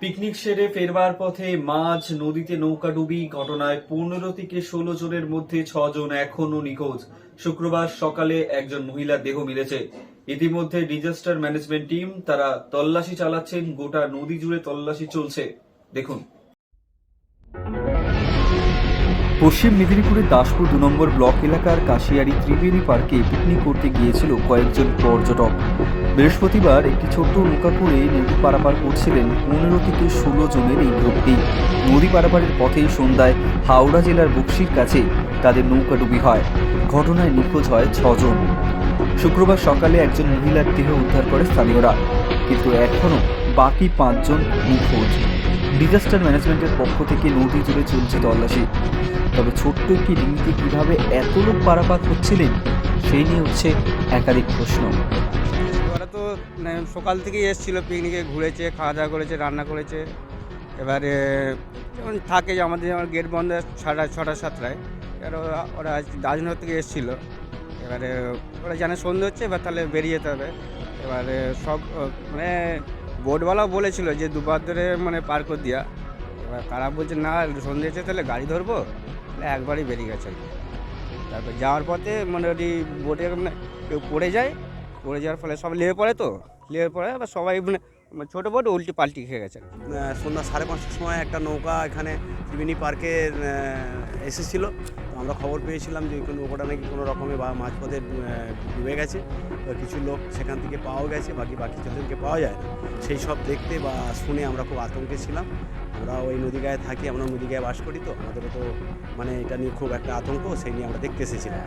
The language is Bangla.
পিকনিক সেরে ফেরবার পথে মাঝ নদীতে নৌকা ডুবি ঘটনায় পনেরো থেকে ষোলো জনের মধ্যে ছজন এখনও নিখোঁজ। শুক্রবার সকালে একজন মহিলার দেহ মিলেছে। ইতিমধ্যে ডিজাস্টার ম্যানেজমেন্ট টিম, তারা তল্লাশি চালাচ্ছেন, গোটা নদী জুড়ে তল্লাশি চলছে। দেখুন। পশ্চিম মেদিনীপুরের দাসপুর দু নম্বর ব্লক এলাকার কাশিয়ারি ত্রিবেণী পার্কে পিকনিক করতে গিয়েছিল কয়েকজন পর্যটক। বৃহস্পতিবার একটি ছোট্ট নৌকা করে নদী পারাপার করছিলেন পনেরো থেকে ষোলো জনের এই গ্রুপটি। নদী পারাপারের পথেই সন্ধ্যায় হাওড়া জেলার বক্সির কাছে তাদের নৌকাডুবি হয়। ঘটনায় নিখোঁজ হয় ছজন। শুক্রবার সকালে একজন মহিলার দেহ উদ্ধার করে স্থানীয়রা, কিন্তু এখনও বাকি পাঁচজন নিখোঁজ। ডিজাস্টার ম্যানেজমেন্টের পক্ষ থেকে নদী জুড়ে চলছে তল্লাশি। তবে ছোট্ট একটি ডিঙিতে কীভাবে এত লোক পারাপার হচ্ছিলেন, সেই নিয়ে হচ্ছে একাধিক প্রশ্ন। ওরা তো মানে সকাল থেকেই এসেছিল, পিকনিকে ঘুরেছে খাওয়া দাওয়া করেছে, রান্না করেছে। এবারে যেমন থাকে যে আমাদের যেমন গেট বন্ধ ছটা ছটা, সাতটায়, এবার ওরা ওরা দার্জিনগর থেকে এসেছিল। এবারে ওরা জানে সন্ধে হচ্ছে, এবার তাহলে বেরিয়ে যেতে হবে। এবারে সব মানে বোটওয়ালাও বলেছিল যে দুবার ধরে মানে পার করে দিয়া। এবার তারা বলছে, না সন্ধে এসে তাহলে গাড়ি ধরবো? একবারই বেরিয়ে গেছে। তারপর যাওয়ার পথে মানে ওই বোটে মানে কেউ পড়ে যায়, পড়ে যাওয়ার ফলে সব লেবে পড়ে তো। লেবে পড়ে, আবার সবাই মানে ছোটো বোট উল্টি পাল্টি খেয়ে গেছে। সন্ধ্যা সাড়ে পাঁচটার সময় একটা নৌকা এখানে ত্রিবেণী পার্কে এসেছিল। আমরা খবর পেয়েছিলাম যে ওই নৌকাটা নাকি কোনো রকমে বা মাঝপথে ডুবে গেছে। কিছু লোক সেখান থেকে পাওয়া গেছে, বাকি বাকি জনকে পাওয়া যায় না। সেই সব দেখতে বা শুনে আমরা খুব আতঙ্কে ছিলাম। আমরা ওই নদী গায়ে থাকি, আমরা নদী গায়ে বাস করি তো, আমাদেরও তো মানে এটা নিয়ে খুব একটা আতঙ্ক, সেই নিয়ে আমরা দেখতে এসেছিলাম।